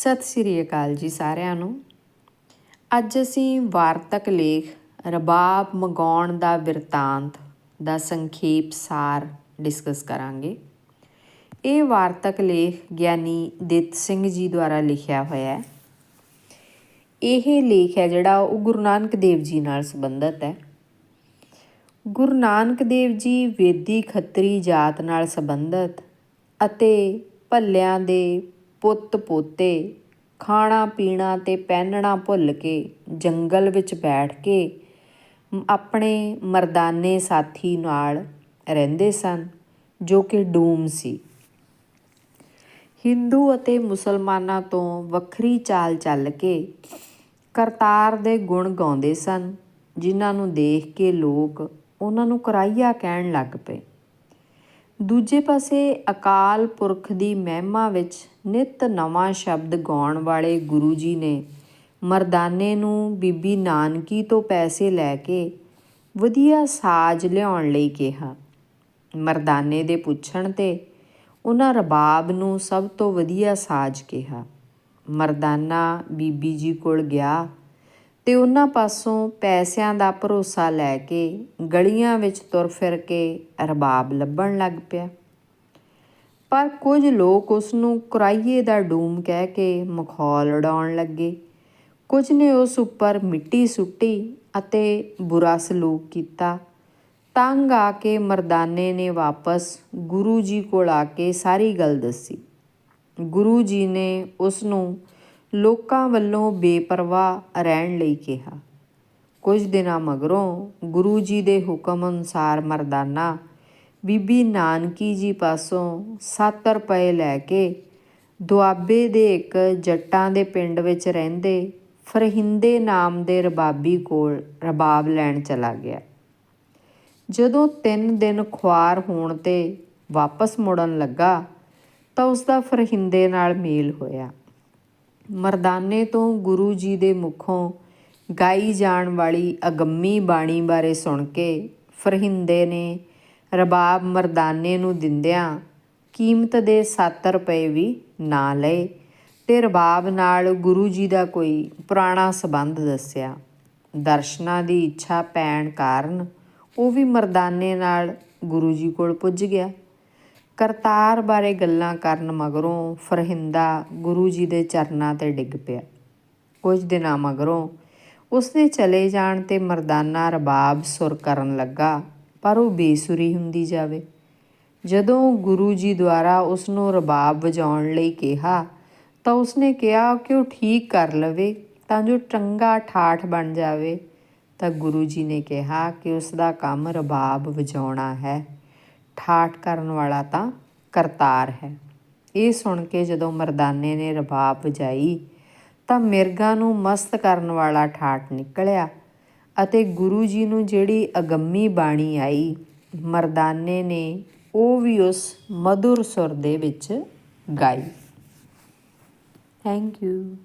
ਸਤਿ ਸ੍ਰੀ ਅਕਾਲ ਜੀ ਸਾਰਿਆਂ ਨੂੰ। ਅੱਜ ਅਸੀਂ ਵਾਰਤਕ ਲੇਖ ਰਬਾਬ ਮੰਗਾਉਣ ਦਾ ਬਿਰਤਾਂਤ ਦਾ ਸੰਖੇਪ ਸਾਰ ਡਿਸਕਸ ਕਰਾਂਗੇ। ਇਹ ਵਾਰਤਕ ਲੇਖ ਗਿਆਨੀ ਦਿੱਤ ਸਿੰਘ ਜੀ ਦੁਆਰਾ ਲਿਖਿਆ ਹੋਇਆ ਹੈ। ਇਹ ਲੇਖ ਹੈ ਜਿਹੜਾ ਉਹ ਗੁਰੂ ਨਾਨਕ ਦੇਵ ਜੀ ਨਾਲ ਸੰਬੰਧਿਤ ਹੈ। ਗੁਰੂ ਨਾਨਕ ਦੇਵ ਜੀ ਵੇਦੀ ਖੱਤਰੀ ਜਾਤ ਨਾਲ ਸੰਬੰਧਿਤ ਅਤੇ ਭੱਲਿਆਂ ਦੇ ਪੁੱਤ ਪੋਤੇ, ਖਾਣਾ ਪੀਣਾ ਤੇ ਪਹਿਨਣਾ ਭੁੱਲ ਕੇ ਜੰਗਲ ਵਿੱਚ ਬੈਠ ਕੇ ਆਪਣੇ ਮਰਦਾਨੇ ਸਾਥੀ ਨਾਲ ਰਹਿੰਦੇ ਸਨ, ਜੋ ਕਿ ਡੂਮ ਸੀ। ਹਿੰਦੂ ਅਤੇ ਮੁਸਲਮਾਨਾਂ ਤੋਂ ਵੱਖਰੀ ਚਾਲ ਚੱਲ ਕੇ ਕਰਤਾਰ ਦੇ ਗੁਣ ਗਾਉਂਦੇ ਸਨ, ਜਿਨ੍ਹਾਂ ਨੂੰ ਦੇਖ ਕੇ ਲੋਕ ਉਹਨਾਂ ਨੂੰ ਕਰਾਈਆ ਕਹਿਣ ਲੱਗ ਪਏ। ਦੂਜੇ ਪਾਸੇ ਅਕਾਲ ਪੁਰਖ ਦੀ ਮਹਿਮਾ ਵਿੱਚ ਨਿਤ ਨਵਾਂ ਸ਼ਬਦ ਗਾਉਣ ਵਾਲੇ ਗੁਰੂ ਜੀ ਨੇ ਮਰਦਾਨੇ ਨੂੰ ਬੀਬੀ ਨਾਨਕੀ ਤੋਂ ਪੈਸੇ ਲੈ ਕੇ ਵਧੀਆ ਸਾਜ਼ ਲਿਆਉਣ ਲਈ ਕਿਹਾ। ਮਰਦਾਨੇ ਦੇ ਪੁੱਛਣ ਤੇ ਉਹਨਾਂ ਰਬਾਬ ਨੂੰ ਸਭ ਤੋਂ ਵਧੀਆ ਸਾਜ਼ ਕਿਹਾ। ਮਰਦਾਨਾ ਬੀਬੀ ਜੀ ਕੋਲ ਗਿਆ ਤੇ ਉਹਨਾਂ ਪਾਸੋਂ ਪੈਸਿਆਂ ਦਾ ਭਰੋਸਾ ਲੈ ਕੇ ਗਲੀਆਂ ਵਿੱਚ ਤੁਰ ਫਿਰ ਕੇ ਰਬਾਬ ਲੱਭਣ ਲੱਗ ਪਿਆ। ਪਰ ਕੁਝ ਲੋਕ ਉਸ ਨੂੰ ਕੁਰਾਈਏ ਦਾ ਡੂਮ ਕਹਿ ਕੇ ਮਖੌਲ ਉਡਾਉਣ ਲੱਗੇ। ਕੁਝ ਨੇ ਉਸ ਉੱਪਰ ਮਿੱਟੀ ਸੁੱਟੀ ਅਤੇ ਬੁਰਾ ਸਲੂਕ ਕੀਤਾ। ਤੰਗ ਆ ਕੇ ਮਰਦਾਨੇ ਨੇ ਵਾਪਸ ਗੁਰੂ ਜੀ ਕੋਲ ਆ ਕੇ ਸਾਰੀ ਗੱਲ ਦੱਸੀ। ਗੁਰੂ ਜੀ ਨੇ ਉਸ ਨੂੰ ਲੋਕਾਂ ਵੱਲੋਂ ਬੇਪਰਵਾਹ ਰਹਿਣ ਲਈ ਕਿਹਾ। ਕੁਝ ਦਿਨਾਂ ਮਗਰੋਂ ਗੁਰੂ ਜੀ ਦੇ ਹੁਕਮ ਅਨੁਸਾਰ ਮਰਦਾਨਾ ਬੀਬੀ ਨਾਨਕੀ ਜੀ ਪਾਸੋਂ 7 ਰੁਪਏ ਲੈ ਕੇ ਦੁਆਬੇ ਦੇ ਇੱਕ ਜੱਟਾਂ ਦੇ ਪਿੰਡ ਵਿੱਚ ਰਹਿੰਦੇ ਫਰਹਿੰਦੇ ਨਾਮ ਦੇ ਰਬਾਬੀ ਕੋਲ ਰਬਾਬ ਲੈਣ ਚਲਾ ਗਿਆ। ਜਦੋਂ 3 ਦਿਨ ਖੁਆਰ ਹੋਣ ਤੇ ਵਾਪਸ ਮੁੜਨ ਲੱਗਾ ਤਾਂ ਉਸ ਦਾ ਫਰਹਿੰਦੇ ਨਾਲ ਮੇਲ ਹੋਇਆ। ਮਰਦਾਨੇ ਤੋਂ ਗੁਰੂ ਜੀ ਦੇ ਮੁਖੋਂ ਗਾਈ ਜਾਣ ਵਾਲੀ ਅਗੰਮੀ ਬਾਣੀ ਬਾਰੇ ਸੁਣ ਕੇ ਫਰਹਿੰਦੇ ਨੇ ਰਬਾਬ ਮਰਦਾਨੇ ਨੂੰ ਦਿੰਦਿਆਂ ਕੀਮਤ ਦੇ 7 ਰੁਪਏ ਵੀ ਨਾ ਲਏ ਤੇ ਰਬਾਬ ਨਾਲ ਗੁਰੂ ਜੀ ਦਾ ਕੋਈ ਪੁਰਾਣਾ ਸਬੰਧ ਦੱਸਿਆ। ਦਰਸ਼ਨਾਂ ਦੀ ਇੱਛਾ ਪੈਣ ਕਾਰਨ ਉਹ ਵੀ ਮਰਦਾਨੇ ਨਾਲ ਗੁਰੂ ਜੀ ਕੋਲ ਪੁੱਜ ਗਿਆ। ਕਰਤਾਰ ਬਾਰੇ ਗੱਲਾਂ ਕਰਨ ਮਗਰੋਂ ਫਰਹਿੰਦਾ ਗੁਰੂ ਜੀ ਦੇ ਚਰਨਾਂ ਤੇ ਡਿੱਗ ਪਿਆ। ਕੁਝ ਦਿਨਾਂ ਮਗਰੋਂ ਉਸ ਦੇ ਚਲੇ ਜਾਣ ਤੇ ਮਰਦਾਨਾ ਰਬਾਬ ਸੁਰ ਕਰਨ ਲੱਗਾ। ਪਰ ਉਹ ਬੇਸੁਰੀ ਹੁੰਦੀ ਜਾਵੇ। ਜਦੋਂ ਗੁਰੂ ਜੀ ਦੁਆਰਾ ਉਸ ਨੂੰ ਰਬਾਬ ਵਜਾਉਣ ਲਈ ਕਿਹਾ, ਤਾਂ ਉਸਨੇ ਕਿਹਾ ਕਿ ਉਹ ਠੀਕ ਕਰ ਲਵੇ, ਤਾਂ ਜੋ ਚੰਗਾ ਠਾਠ ਬਣ ਜਾਵੇ। ਤਾਂ ਗੁਰੂ ਜੀ ਨੇ ਕਿਹਾ ਕਿ ਉਸ ਦਾ ਕੰਮ ਰਬਾਬ ਵਜਾਉਣਾ ਹੈ। ਠਾਠ ਕਰਨ ਵਾਲਾ ਤਾਂ ਕਰਤਾਰ ਹੈ। ਇਹ ਸੁਣ ਕੇ ਜਦੋਂ ਮਰਦਾਨੇ ਨੇ ਰਬਾਬ ਵਜਾਈ, ਤਾਂ ਮਿਰਗਾ ਨੂੰ ਮਸਤ ਕਰਨ ਵਾਲਾ ਠਾਠ ਨਿਕਲਿਆ। ਅਤੇ ਗੁਰੂ ਜੀ ਨੂੰ ਜਿਹੜੀ ਅਗੰਮੀ ਬਾਣੀ ਆਈ, ਮਰਦਾਨੇ ਨੇ, ਉਹ ਵੀ ਉਸ ਮధుਰ ਸੁਰ ਦੇ ਵਿੱਚ ਗਾਈ। Thank you